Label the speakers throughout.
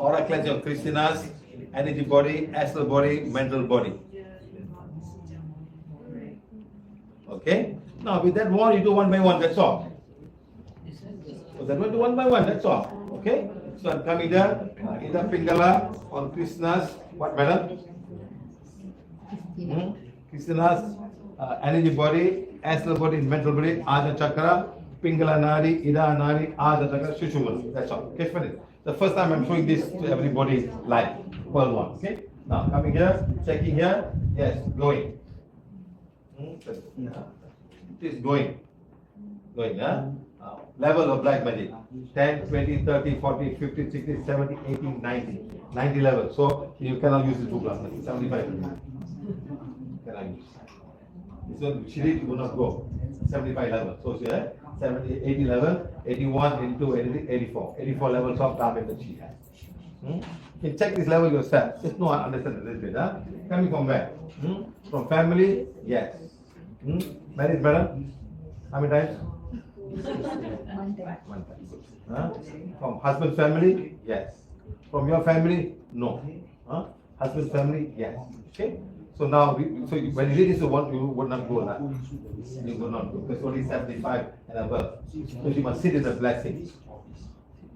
Speaker 1: Cleansing of Krishna's energy body, astral body, mental body. Okay? Now with that one, you do one by one, that's all. So that one do one by one, that's all. Okay? So I'm coming there, Ida Pingala on Krishna's, what madam? Hmm? Krishna's uh, energy body, astral body, mental body, Aja Chakra, Pingala Nadi, Ida Nadi, Aja Chakra, Shushumana. That's all. Okay, finish. The first time I'm showing this to everybody live, per one. Okay? Now coming here, checking here, yes, going. It is going. Going? Uh, level of black magic 10, 20, 30, 40, 50, 60, 70, 80, 90. 90 level. So you cannot use this two night. 75 cannot use. This one, Shri will not go. 75 level. So she has 70, 80 level, 81 into 80, 84. 84 levels of Dharma that she has. Hmm? You can check this level yourself. Just know I understand a little bit. Huh? Coming from where? Hmm? From family? Yes. Hmm? Married madam? How many times? One time. Huh? From husband family? Yes. From your family? No. Huh? Husband family? Yes. Okay? So now, we, so you- when you read this one, you would not go now. You would not go, because only seventy-five and above. So you must sit in the blessing.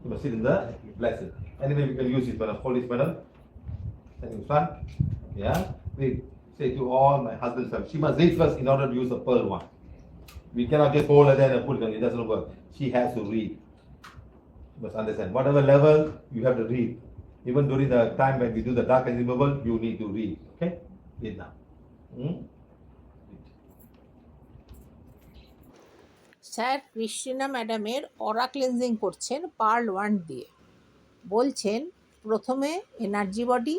Speaker 1: You must sit in the blessing. Anyway, we can use it, madam, hold this, madam. Stand in front. Yeah? We say to all my husband's family, she must read first in order to use the pearl one. We cannot just hold her there and put it it doesn't work. She has to read. You must understand, whatever level, you have to read. Even during the time when we do the dark and removal, you need to read, now. Hmm?
Speaker 2: Sir, Christina ম্যাডামের aura cleansing করছেন pearl one দিয়ে বলছেন, প্রথমে energy body,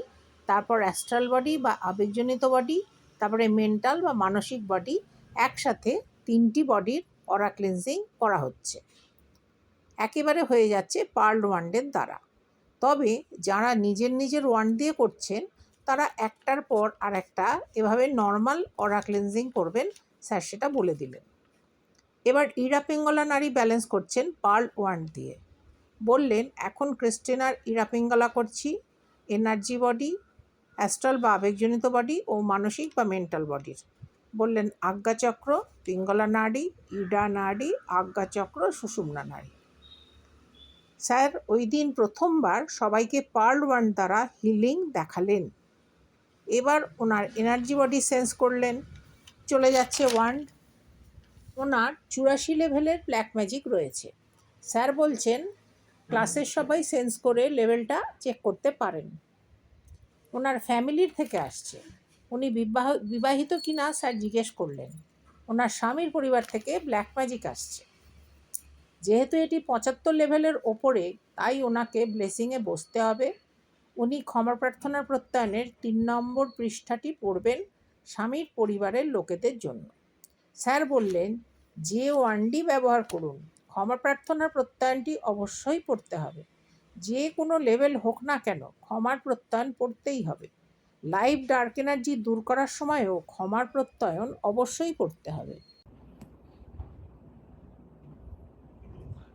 Speaker 2: তারপর astral body বা আবেগজনিত body, তারপরে mental বা মানসিক বডি, একসাথে তিনটি বডির অরা ক্লেন্সিং করা হচ্ছে একেবারে হয়ে যাচ্ছে পার্ল ওয়ান্ডের দ্বারা তবে যারা নিজের নিজের ওয়ান দিয়ে করছেন তারা একটার পর আর একটা এভাবে নর্মাল অরা ক্লেন্সিং করবেন। স্যার সেটা বলে দিলেন। এবার ইরা পিঙ্গলা নারী ব্যালেন্স করছেন পার্ল ওয়ান দিয়ে। বললেন, এখন ক্রিস্টিনার ইরা পিঙ্গলা করছি। এনার্জি বডি, অ্যাস্ট্রাল বা আবেগজনিত বডি ও মানসিক বা মেন্টাল বডির। বললেন আজ্ঞাচক্র পিঙ্গলা নাড়ি ইডা নাড়ি আজ্ঞাচক্র সুষুম্না নাড়ি স্যার, ওই দিন প্রথমবার সবাইকে পার্ল ওয়ান দ্বারা হিলিং দেখালেন। এবার ওনার এনার্জি বডি সেন্স করলেন, চলে যাচ্ছে ওয়ান ওনার চুরাশি লেভেলের ব্ল্যাক ম্যাজিক রয়েছে। স্যার বলছেন ক্লাসের সবাই সেন্স করে লেভেলটা চেক করতে পারেন। ওনার ফ্যামিলির থেকে আসছে। উনি বিবাহ, বিবাহিত কিনা স্যার জিজ্ঞেস করলেন। ওনার স্বামীর পরিবার থেকে ব্ল্যাক ম্যাজিক আসছে। যেহেতু এটি পঁচাত্তর লেভেলের ওপরে, তাই ওনাকে ব্লেসিংয়ে বসতে হবে। উনি ক্ষমা প্রার্থনা প্রত্যয়নের তিন নম্বর পৃষ্ঠাটি পড়বেন স্বামীর পরিবারের লোকেদের জন্য স্যার বললেন যে ওয়ানডি ব্যবহার করুন ক্ষমা প্রার্থনার প্রত্যয়নটি অবশ্যই পড়তে হবে যে কোনো লেভেল হোক না কেন ক্ষমার প্রত্যয়ন পড়তেই হবে লাইভ ডার্ক এনার্জি দূর করার সময়ও ক্ষমার প্রত্যয়ন অবশ্যই পড়তে হবে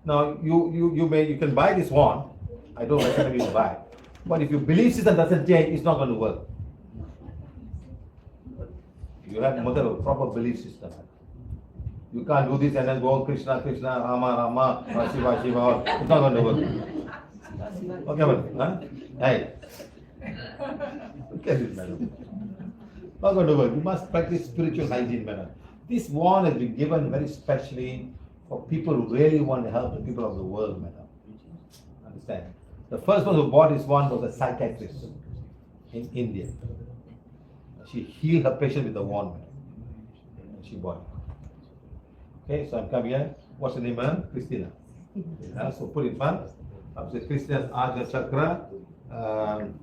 Speaker 1: Now, you, you, you may, you can buy this one. I don't recommend you buy. But if your belief system doesn't change, it's not going to work. You have to have a proper belief system. You can't do this and then go Krishna, Krishna, Rama, Rama, or Shiva, Shiva. It's not going to work. Okay, madam? Huh? Hey. Look at this, madam. Not going to work. You must practice spiritual hygiene, madam. This one has been given very specially for people who really want to help the people of the world, madam. Understand? The first one who bought this one was a psychiatrist in India. She healed her patient with the wand. And she bought it. Okay, so I'm coming here. What's the name, madam? Christina. Yeah, so put in front. Up says Christina's Ajna Chakra. Um,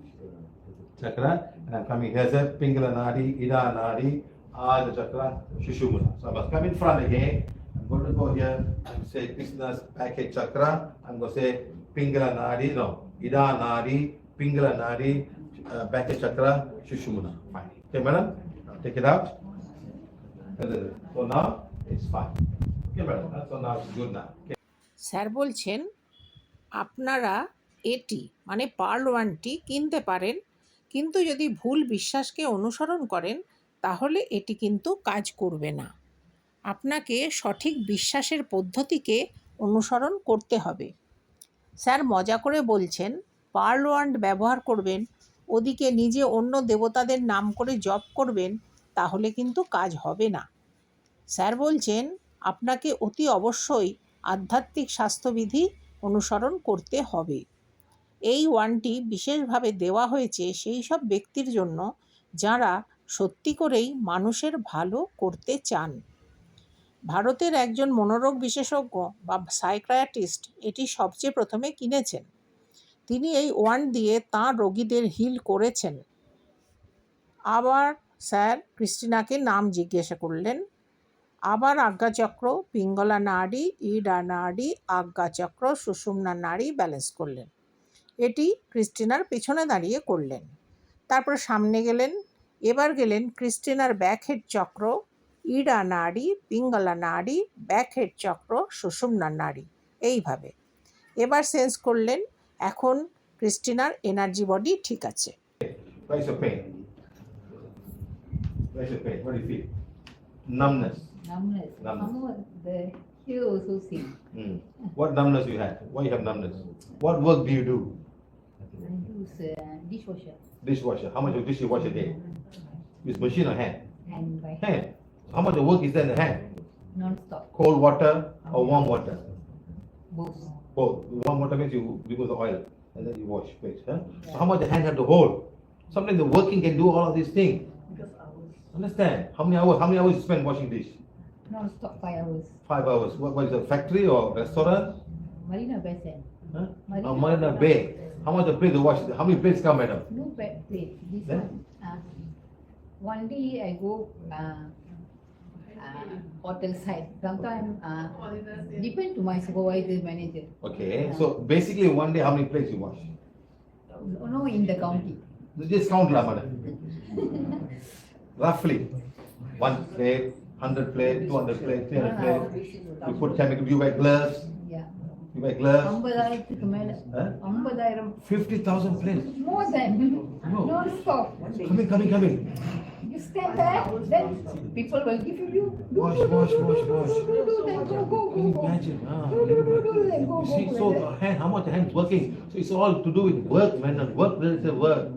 Speaker 1: chakra. And I'm coming here, sir. Pingala Nadi, Ida Nadi, Ajna Chakra, Shushumuna. So I must come in front again. I'm going to go here and say Krishna's package chakra. I'm going to say Pingala Nadi, no, Ida Nadi, Pingala Nadi, uh, package chakra, Shushumuna. Fine. Okay, madam? Take it out. So now it's fine. Okay, madam. So now it's good now. Okay.
Speaker 2: Sir বলছেন আপনারা এটি মানে pearl ওয়ানটি কিনতে পারেন কিন্তু যদি ভুল বিশ্বাসকে অনুসরণ করেন তাহলে এটি কিন্তু কাজ করবে না আপনাকে সঠিক বিশ্বাসের পদ্ধতিকে অনুসরণ করতে হবে। স্যার মজা করে বলছেন, পার্ল ওয়ান্ড ব্যবহার করবেন, ওদিকে নিজে অন্য দেবতাদের নাম করে জপ করবেন, তাহলে কিন্তু কাজ হবে না। স্যার বলছেন, আপনাকে অতি অবশ্যই আধ্যাত্মিক স্বাস্থ্যবিধি অনুসরণ করতে হবে। এই ওয়ানটি বিশেষভাবে দেওয়া হয়েছে সেই সব ব্যক্তির জন্য যারা সত্যি করেই মানুষের ভালো করতে চান। ভারতের একজন মনোরোগ বিশেষজ্ঞ বা সাইক্রায়াটিস্ট এটি সবচেয়ে প্রথমে কিনেছেন। তিনি এই ওয়ান দিয়ে তাঁর রোগীদের হিল করেছেন। আবার স্যার ক্রিস্টিনাকে নাম জিজ্ঞাসা করলেন, আবার আজ্ঞাচক্র, পিঙ্গলা নাড়ি, ইডা নাড়ি, আজ্ঞাচক্র, সুষুম্না নাড়ি ব্যালেন্স করলেন। এটি ক্রিস্টিনার পেছনে দাঁড়িয়ে করলেন। তারপর সামনে গেলেন, এবার গেলেন ক্রিস্টিনার ব্যাকহেড চক্র ইডা নাড়ি পিঙ্গলা নাড়ি ব্যাকহেড চক্র সুষুম্না নাড়ি এইভাবে এবার সেন্স করলেন এখন ক্রিস্টিনার এনার্জি বডি ঠিক আছে
Speaker 1: Where's your pain? Where's your pain? What do you feel? Numbness.
Speaker 3: Numbness.
Speaker 1: Numbness.
Speaker 3: The here also same.
Speaker 1: Hmm. What numbness you have? Why you have numbness? What work do you do?
Speaker 3: I use uh, dishwasher
Speaker 1: Dishwasher. How much of dish you wash a day? Use machine or hand?
Speaker 3: and by
Speaker 1: Hand. How much work is there in the hand?
Speaker 3: non-stop.
Speaker 1: Cold water or warm water?
Speaker 3: Both.
Speaker 1: Both. Warm water means you remove the oil and then you wash plates. Huh? So how much the hand have to hold? Sometimes the working can do all of these things. Because hours, Understand? How many hours? How many hours you spend washing dish?
Speaker 3: Non-stop five hours.
Speaker 1: Five hours. What, what is a factory or restaurant?
Speaker 3: Marina Bay Basin.
Speaker 1: Huh?
Speaker 3: Marina.
Speaker 1: Uh, Marina Bay. How much the plate to wash? How many plates come, madam?
Speaker 3: No pet plate. This
Speaker 1: Then?
Speaker 3: one. Uh, one day I go uh, hotel side. Sometimes uh, depend to my supervisor manager.
Speaker 1: Okay. So basically, one day, how many plates you wash?
Speaker 3: No, in the county.
Speaker 1: Just count, lah, madam. Roughly, one plate, hundred plate, two hundred plate, three hundred plate. You put chemical. You wear gloves.
Speaker 3: Yeah.
Speaker 1: You wear gloves.
Speaker 3: ஐம்பதாயிரத்துக்கு மேல
Speaker 1: Huh?
Speaker 3: ஐம்பதாயிரம்
Speaker 1: Fifty thousand plates.
Speaker 3: more than
Speaker 1: No.
Speaker 3: non-stop.
Speaker 1: Coming, coming, coming.
Speaker 3: You stand there, then people will give you. do,
Speaker 1: Wash,
Speaker 3: do, do,
Speaker 1: wash,
Speaker 3: do,
Speaker 1: wash,
Speaker 3: do,
Speaker 1: wash.
Speaker 3: do, do, Then go, go,
Speaker 1: Can you
Speaker 3: go, go.
Speaker 1: imagine? Ah,
Speaker 3: Do, do, do, do, then go,
Speaker 1: You
Speaker 3: go,
Speaker 1: see,
Speaker 3: go.
Speaker 1: so
Speaker 3: like
Speaker 1: the
Speaker 3: that.
Speaker 1: hand, how much the hand working. So it's all to do with work, man, and work related work.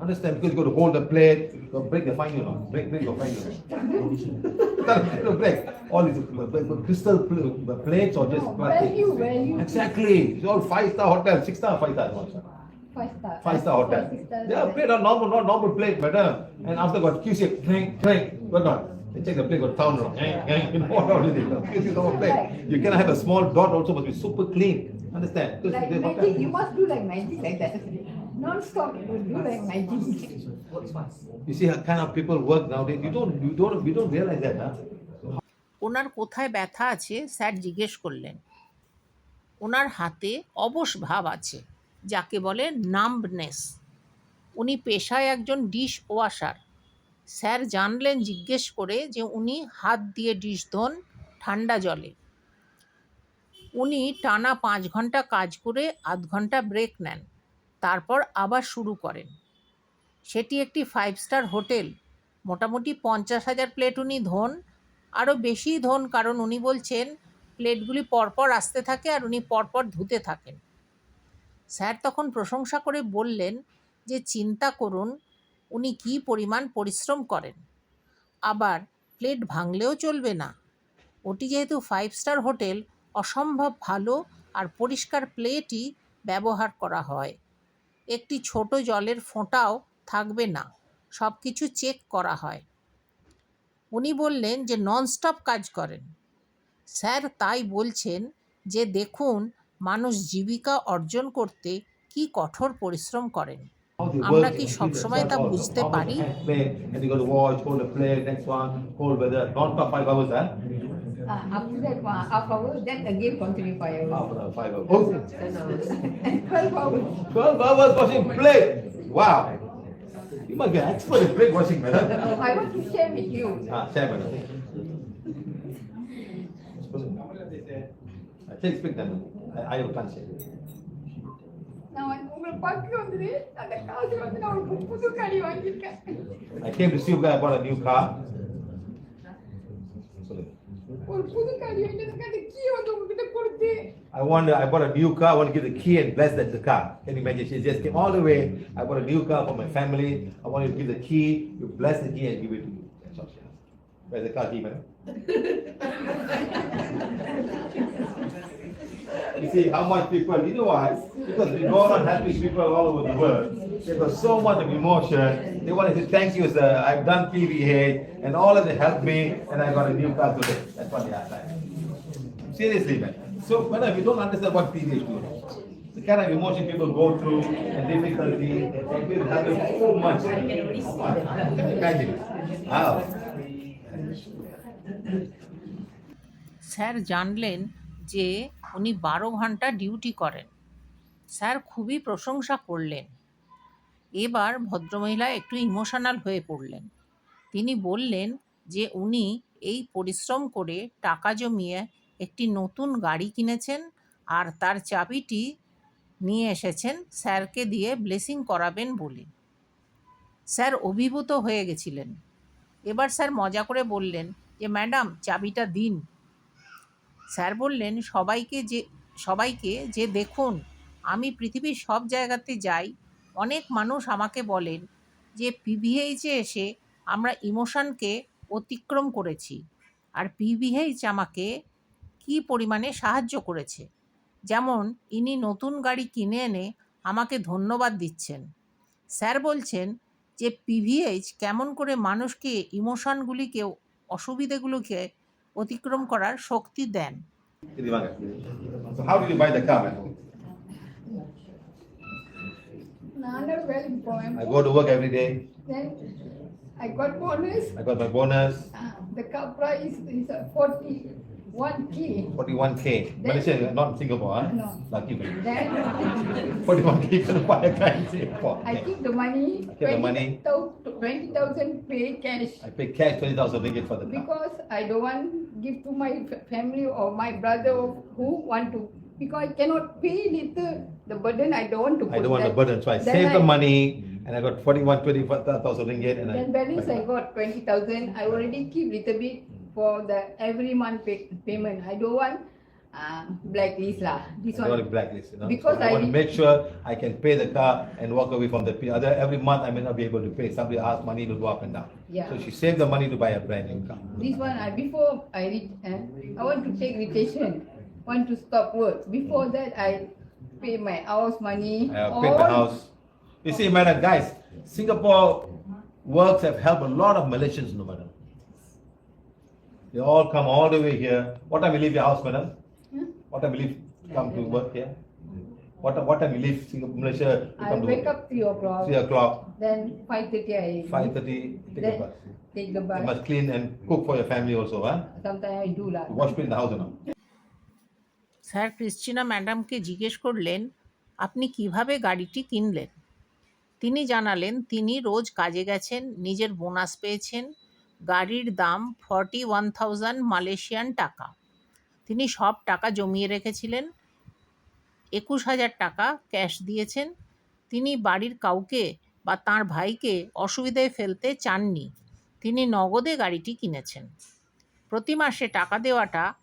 Speaker 1: Understand? Because you got to hold the plate, you got to break the fine, you know, break, break your fine, you know. no, break. All these uh, crystal pl- plates or just
Speaker 3: No,
Speaker 1: plastic.
Speaker 3: value, value.
Speaker 1: Exactly. It's all five star hotel, six star, five star. One star.
Speaker 3: Five star.
Speaker 1: Five star hotel.
Speaker 3: Five star.
Speaker 1: Yeah, plate are normal, not normal plate, madam. And after got QC, clank, clank, what not? They check the plate got sound wrong. You know what all this is. QC normal plate. You cannot have a small dot also must be super clean. Understand?
Speaker 3: Like magic, you must do like magic like that. Non-stop, you do like magic.
Speaker 1: You see how kind of people work nowadays. You don't, you don't, you don't realize that, huh?
Speaker 2: ওনার কোথায় ব্যথা আছে sir জিজ্ঞেস করলেন ওনার হাতে অবশ ভাব আছে যাকে বলে নাম্বনেস। উনি পেশায় একজন ডিশ ওয়াশার। স্যার জানলেন, জিজ্ঞেস করে যে উনি হাত দিয়ে ডিশ ধোন ঠান্ডা জলে। উনি টানা পাঁচ ঘণ্টা কাজ করে আধ ঘণ্টা ব্রেক নেন, তারপর আবার শুরু করেন। সেটি একটি ফাইভ স্টার হোটেল। মোটামুটি পঞ্চাশ হাজার প্লেট উনি ধোন। আরও বেশি ধোন কারণ উনি বলছেন, প্লেটগুলি পরপর আসতে থাকে আর উনি পরপর ধুতে থাকেন। স্যার তখন প্রশংসা করে বললেন যে, চিন্তা করুন, উনি কী পরিমাণ পরিশ্রম করেন। আবার প্লেট ভাঙলেও চলবে না। ওটি যেহেতু ফাইভ স্টার হোটেল, অসম্ভব ভালো আর পরিষ্কার প্লেটই ব্যবহার করা হয়। একটি ছোট জলের ফোঁটাও থাকবে না। সব কিছু চেক করা হয়। উনি বললেন যে, ননস্টপ কাজ করেন। স্যার তাই বলছেন যে, দেখুন মানুষ জীবিকা অর্জন করতে কি কঠোর পরিশ্রম করেন? আমরা কি সবসময় তা বুঝতে পারি?
Speaker 3: I
Speaker 1: can't speak that. then. I, I can't say.
Speaker 3: பார்க்க வந்து அந்த காசு வந்து நான் ஒரு புது காடி வாங்கியிருக்கேன்
Speaker 1: I came to see you guys, I bought a new car.
Speaker 3: ஒரு புது காடி வாங்கிட்டு அந்த கீ வந்து உங்ககிட்ட கொடுத்து
Speaker 1: I want, I bought a new car, I want to give the key and bless that the car. Can you imagine? She just came all the way. I bought a new car for my family. I want you to give the key, you bless the key and give it to you. That's all she asked. Where's the car key, madam? You see how much people, you know why? Because we go around helping people all over the world. They've got so much of emotion. They want to say, thank you, sir. I've done PVA and all of them helped me and I got a new car today. That's what they are saying. Seriously, man. So, madam, you don't understand what PVA is doing. The kind of emotion people go through and difficulty, and people have them so much. Imagine. Wow.
Speaker 2: Sir জানলেন যে উনি বারো ঘণ্টা duty করেন। Sir খুবই প্রশংসা করলেন। এবার ভদ্রমহিলা একটু ইমোশনাল হয়ে পড়লেন। তিনি বললেন যে উনি এই পরিশ্রম করে টাকা জমিয়ে একটি নতুন গাড়ি কিনেছেন আর তার চাবিটি নিয়ে এসেছেন স্যারকে দিয়ে ব্লেসিং করাবেন বলে। স্যার অভিভূত হয়ে গেছিলেন। এবার স্যার মজা করে বললেন যে, ম্যাডাম, চাবিটা দিন। স্যার বললেন, সবাইকে যে সবাইকে যে দেখুন, আমি পৃথিবীর সব জায়গাতে যাই, অনেক মানুষ আমাকে বলেন যে পিভিএইচে এসে আমরা ইমোশনকে অতিক্রম করেছি আর পিভিএইচ আমাকে কী পরিমাণে সাহায্য করেছে। যেমন, ইনি নতুন গাড়ি কিনে এনে আমাকে ধন্যবাদ দিচ্ছেন। স্যার বলছেন যে পিভিএইচ কেমন করে মানুষকে ইমোশনগুলিকে, অসুবিধেগুলোকে অতিক্রম করার শক্তি দেন
Speaker 1: I go to work every day.
Speaker 3: Then I got bonus.
Speaker 1: I got my bonus.
Speaker 3: Uh, the car price is uh, 40. 1K.
Speaker 1: 41K. Then, Malaysia, not Singapore. Huh?
Speaker 3: No.
Speaker 1: Lucky me.
Speaker 3: Then,
Speaker 1: 41K kena buy a car.
Speaker 3: I took the money.
Speaker 1: I took the money.
Speaker 3: 20,000 pay cash.
Speaker 1: I pay cash 20,000 ringgit for the car.
Speaker 3: Because I don't want give to my family or my brother or who want to because I cannot pay little the burden I don't want to
Speaker 1: I don't want the burden, so I
Speaker 3: Then
Speaker 1: saved the money and I got 41, 25,000 ringgit and
Speaker 3: Then
Speaker 1: I.
Speaker 3: balance I got twenty thousand, I already keep little bit for the every month pay, payment, I don't want uh, blacklist lah, this
Speaker 1: I don't want to
Speaker 3: one.
Speaker 1: blacklist, you know.
Speaker 3: Because
Speaker 1: so I,
Speaker 3: I
Speaker 1: want to make sure I can pay the car and walk away from the p- other. Every month I may not be able to pay. Somebody asked money to go up and down.
Speaker 3: Yeah.
Speaker 1: So she saved the money to buy a brand new car.
Speaker 3: This one, I, before I reach, uh, I want to take rotation, want to stop work, before that I pay my house money.
Speaker 1: I have paid
Speaker 3: all-
Speaker 1: house. You see, madam, guys, Singapore works have helped a lot of Malaysians, no madam. They all come all the way here. What time you leave your house, madam?
Speaker 3: Hmm?
Speaker 1: What time you leave, come to work here? What, time- what you leave Singapore, Malaysia to
Speaker 3: I
Speaker 1: come to
Speaker 3: wake
Speaker 1: work?
Speaker 3: up three o'clock,
Speaker 1: Three o'clock,
Speaker 3: then five thirty I.
Speaker 1: five thirty, take a
Speaker 3: Then
Speaker 1: bus.
Speaker 3: take the
Speaker 1: You
Speaker 3: bus,
Speaker 1: must clean and cook for your family also, huh?
Speaker 3: sometimes I do lah.
Speaker 1: You wash in the house or not?
Speaker 2: Sir Christina ম্যাডামকে জিজ্ঞেস করলেন আপনি কীভাবে গাড়িটি কিনলেন তিনি জানালেন তিনি রোজ কাজে গেছেন নিজের বোনাস পেয়েছেন গাড়ির দাম ফর্টি ওয়ান থাউজেন্ড মালয়েশিয়ান টাকা তিনি সব টাকা জমিয়ে রেখেছিলেন। একুশ হাজার টাকা ক্যাশ দিয়েছেন। তিনি বাড়ির কাউকে বা তার ভাইকে অসুবিধায় ফেলতে চাননি। তিনি নগদে গাড়িটি কিনেছেন। প্রতি মাসে টাকা দেওয়াটা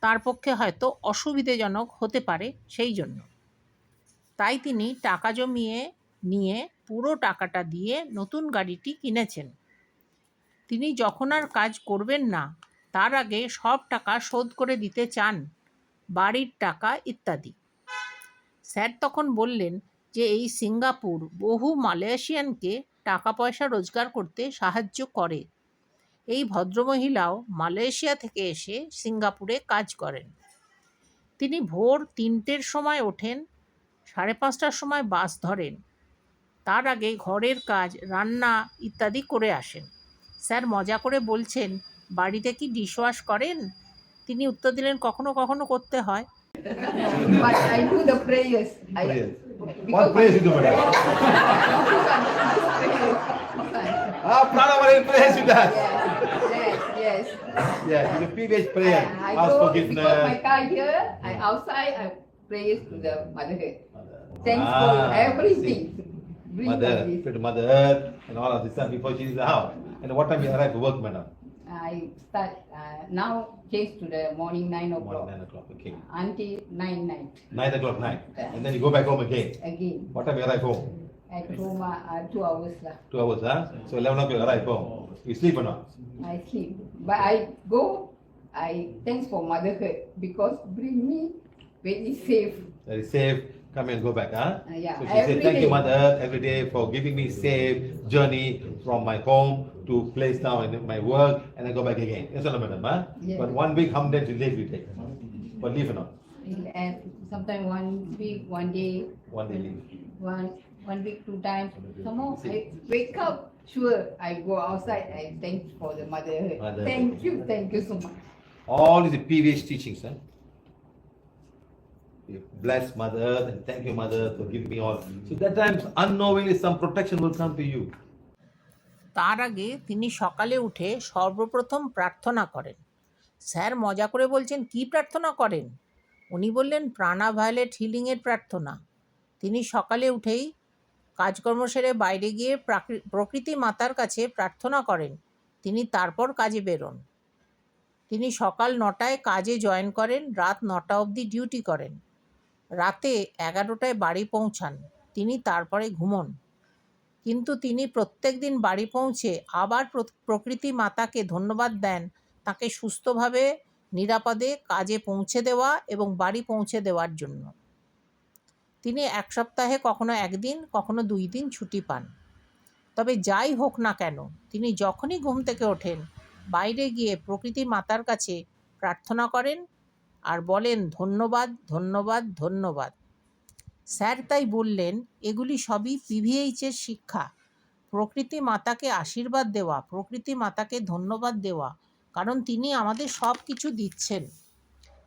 Speaker 2: তার পক্ষে হয়তো অসুবিধেজনক হতে পারে সেই জন্য। তাই তিনি টাকা জমিয়ে নিয়ে পুরো টাকাটা দিয়ে নতুন গাড়িটি কিনেছেন। তিনি যখন আর কাজ করবেন না তার আগে সব টাকা শোধ করে দিতে চান, বাড়ির টাকা ইত্যাদি। স্যার তখন বললেন যে এই সিঙ্গাপুর বহু মালয়েশিয়ানকে টাকা পয়সা রোজগার করতে সাহায্য করে। এই ভদ্রমহিলাও মালয়েশিয়া থেকে এসে সিঙ্গাপুরে কাজ করেন। তিনি ভোর তিনটের সময় ওঠেন, সাড়ে পাঁচটার সময় বাস ধরেন। তার আগে ঘরের কাজ, রান্না ইত্যাদি করে আসেন। স্যার মজা করে বলছেন বাড়িতে কি ডিশওয়াশ করেন তিনি উত্তর দিলেন kохano কখনো করতে হয়?
Speaker 1: Ah.
Speaker 3: Thanks
Speaker 1: Ah,
Speaker 3: for everything.
Speaker 1: Mother, pray to Mother Earth and all of this stuff before she leaves the house. And what time you arrive to work, madam?
Speaker 3: I start uh, now change to the morning nine
Speaker 1: Morning,
Speaker 3: o'clock
Speaker 1: nine o'clock, okay.
Speaker 3: until nine night
Speaker 1: Nine o'clock night. And then you go back home again.
Speaker 3: again.
Speaker 1: What time you arrive home?
Speaker 3: At home uh, uh, two hours lah.
Speaker 1: Two hours, huh? So eleven o'clock you arrive home. You sleep or not?
Speaker 3: I sleep, but I go. I thanks for motherhood because bring me very safe.
Speaker 1: Very safe. Come and go back, huh?
Speaker 3: Uh, yeah,
Speaker 1: So she said,
Speaker 3: every
Speaker 1: thank you,
Speaker 3: day."
Speaker 1: Mother Earth, every day for giving me safe journey from my home to place now in my work and then go back again. Yes or no, madam, huh?
Speaker 3: Yes.
Speaker 1: But one week, how many days you leave you take? But leave or not?
Speaker 3: And sometimes one week, one day,
Speaker 1: One day leave.
Speaker 3: one one week, two times. Some more I wake up. Sure, I go outside. I thank for the motherhood.
Speaker 1: Mother.
Speaker 3: Thank you, thank you so much.
Speaker 1: All is the previous teachings, huh? Bless Mother Earth and thank you, Mother, Earth, for giving me all. So that times unknowingly some protection will come to you.
Speaker 2: তার আগে তিনি সকালে উঠে সর্বপ্রথম প্রার্থনা করেন। Sir মজা করে বলছেন কি প্রার্থনা করেন? উনি বললেন প্রাণা ভায়োলেট হিলিংয়ের প্রার্থনা। তিনি সকালে উঠেই কাজকর্ম সেরে বাইরে গিয়ে প্রাকৃ- প্রকৃতি মাতার কাছে প্রার্থনা করেন। তিনি তারপর কাজে বেরোন। তিনি সকাল নটায় কাজে জয়েন করেন রাত নটা অবধি ডিউটি করেন। রাতে এগারোটায় বাড়ি পৌঁছান। তিনি তারপরে ঘুমন। কিন্তু তিনি প্রত্যেক দিন বাড়ি পৌঁছে আবার প্র- প্রকৃতি মাতাকে ধন্যবাদ দেন। তাকে সুস্থভাবে, নিরাপদে কাজে পৌঁছে দেওয়া এবং বাড়ি পৌঁছে দেওয়ার জন্য। তিনি এক সপ্তাহে কখনো একদিন, কখনো দুই দিন ছুটি পান। তবে যাই হোক না কেন, তিনি যখনই ঘুম থেকে ওঠেন, বাইরে গিয়ে প্রকৃতি মাতার কাছে প্রার্থনা করেন আর বলেন ধন্যবাদ ধন্যবাদ ধন্যবাদ। স্যার তাই বললেন এগুলি সবই পিভিএইচের শিক্ষা। প্রকৃতি মাতাকে আশীর্বাদ দেওয়া প্রকৃতি মাতাকে ধন্যবাদ দেওয়া কারণ তিনি আমাদের সব কিছু দিচ্ছেন।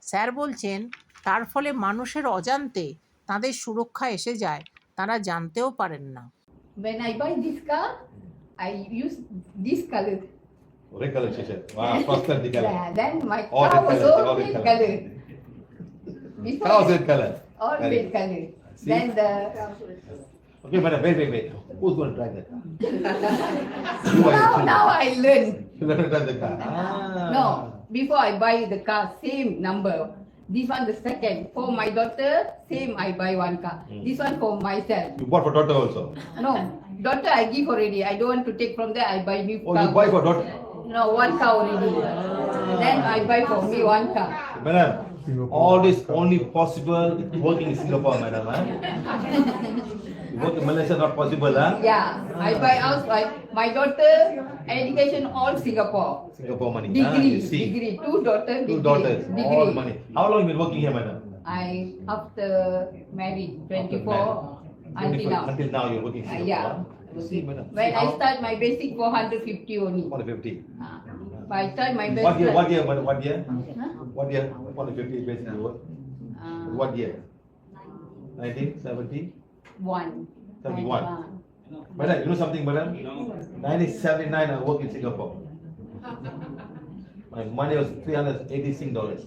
Speaker 2: স্যার বলছেন তার ফলে মানুষের অজান্তে তাদের সুরক্ষা এসে যায় তারা জানতেও পারেন না।
Speaker 3: When I buy this car, I use this color.
Speaker 1: Red color, she said. Wow, prosperity color.
Speaker 3: Yeah, then my
Speaker 1: All
Speaker 3: car
Speaker 1: colour,
Speaker 3: all
Speaker 1: all red
Speaker 3: red
Speaker 1: colour.
Speaker 3: Before,
Speaker 1: How's red color?
Speaker 3: all red color. Then the
Speaker 1: Okay, madam, wait, wait, wait. Who's going to drive that car?
Speaker 3: now now I learn.
Speaker 1: You're going to drive the car. Ah.
Speaker 3: No, before I buy the car, same number. This one the second. For my daughter, same I buy one car.
Speaker 1: Hmm.
Speaker 3: This one for myself.
Speaker 1: You bought for daughter also.
Speaker 3: No, daughter I give already. I don't want to take from there. I buy new
Speaker 1: Oh,
Speaker 3: car.
Speaker 1: Oh, you buy for daughter.
Speaker 3: No, one car already. Then I buy for me one car.
Speaker 1: Madam, all this only possible working in Singapore, madam. Huh? You work in Malaysia, not possible, huh?
Speaker 3: Yeah, I buy house. I, my daughter education all Singapore.
Speaker 1: Singapore money. huh?
Speaker 3: Degree,
Speaker 1: You see,
Speaker 3: degree. Two daughter,
Speaker 1: two
Speaker 3: degree.
Speaker 1: daughters,
Speaker 3: degree.
Speaker 1: all money. How long you been working here, madam?
Speaker 3: I after married, 24 until
Speaker 1: 24
Speaker 3: now.
Speaker 1: Until now, you're working in
Speaker 3: Uh,
Speaker 1: Singapore.
Speaker 3: yeah.
Speaker 1: Huh? You see, madam.
Speaker 3: When I start my basic 450 only.
Speaker 1: 150.
Speaker 3: Uh, but I start my basic.
Speaker 1: What year? What year? What, what year?
Speaker 3: Huh?
Speaker 1: What year? 150 basically work.
Speaker 3: Uh,
Speaker 1: What year? 1970?
Speaker 3: One.
Speaker 1: 71.
Speaker 3: Uh,
Speaker 1: Madam, you know something, madam? 1979, I work in Singapore. My money was 380 Sing dollars.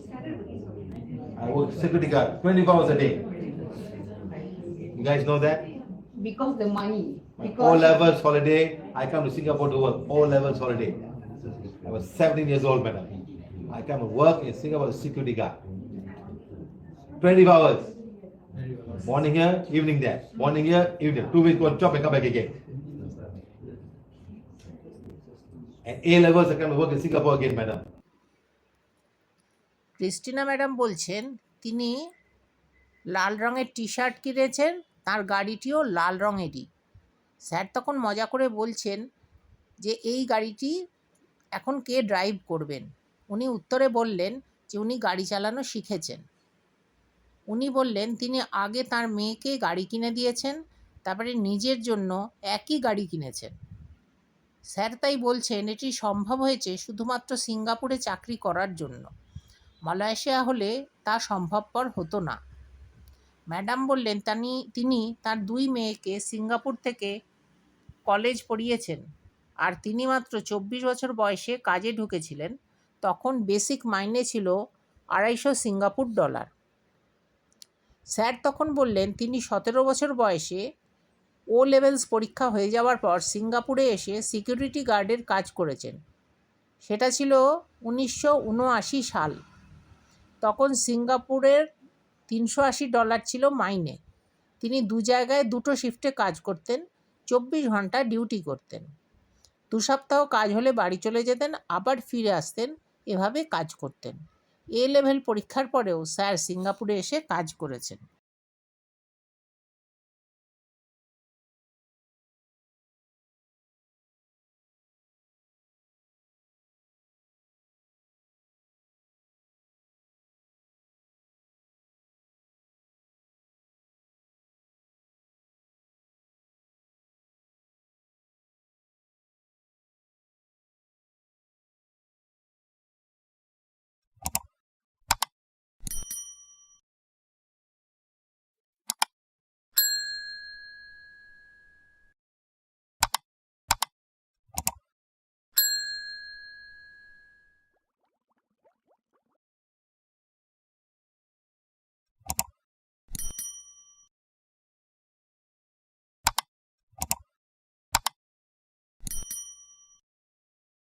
Speaker 1: I work security guard 24 hours a day. You guys know that?
Speaker 3: Because the money.
Speaker 1: My
Speaker 3: Because
Speaker 1: O levels holiday, I come to Singapore to work. O levels holiday. I was 17 years old, madam. I come and work in Singapore as security guard. 24 hours. Morning here, evening there. Morning here, evening. Two weeks go job and come back again. And A levels, I come and work in Singapore again, madam.
Speaker 2: Christina madam বলছেন তিনি লাল রঙের T shirt কিনেছেন তার গাড়িটিও লাল রঙেরই। Sir তখন মজা করে বলছেন যে, এই গাড়িটি এখন কে ড্রাইভ করবেন? উনি উত্তরে বললেন যে, উনি গাড়ি চালানো শিখেছেন। উনি বললেন, তিনি আগে তার মেয়েকে গাড়ি কিনে দিয়েছেন, তারপরে নিজের জন্য একই গাড়ি কিনেছেন। স্যার তাই বলছেন, এটি সম্ভব হয়েছে শুধুমাত্র সিঙ্গাপুরে চাকরি করার জন্য। মালয়েশিয়া হলে তা সম্ভবপর হতো না। ম্যাডাম বললেন, তানি, তিনি তার দুই মেয়েকে সিঙ্গাপুর থেকে কলেজ পড়িয়েছেন। আর তিনি মাত্র চব্বিশ বছর বয়সে কাজে ঢুকেছিলেন। তখন বেসিক মাইনে ছিল আড়াইশো সিঙ্গাপুর ডলার। স্যার তখন বললেন, তিনি সতেরো বছর বয়সে ও লেভেলস পরীক্ষা হয়ে যাওয়ার পর সিঙ্গাপুরে এসে সিকিউরিটি গার্ডের কাজ করেছেন। সেটা ছিল উনিশশো উনআশি সাল। তখন সিঙ্গাপুরের তিনশো আশি ডলার ছিল মাইনে। তিনি দু জায়গায় দুটো শিফটে কাজ করতেন, চব্বিশ ঘণ্টা ডিউটি করতেন। দু সপ্তাহ কাজ হলে বাড়ি চলে যেতেন, আবার ফিরে আসতেন, এভাবে কাজ করতেন। এ লেভেল পরীক্ষার পরেও স্যার সিঙ্গাপুরে এসে কাজ করেছেন।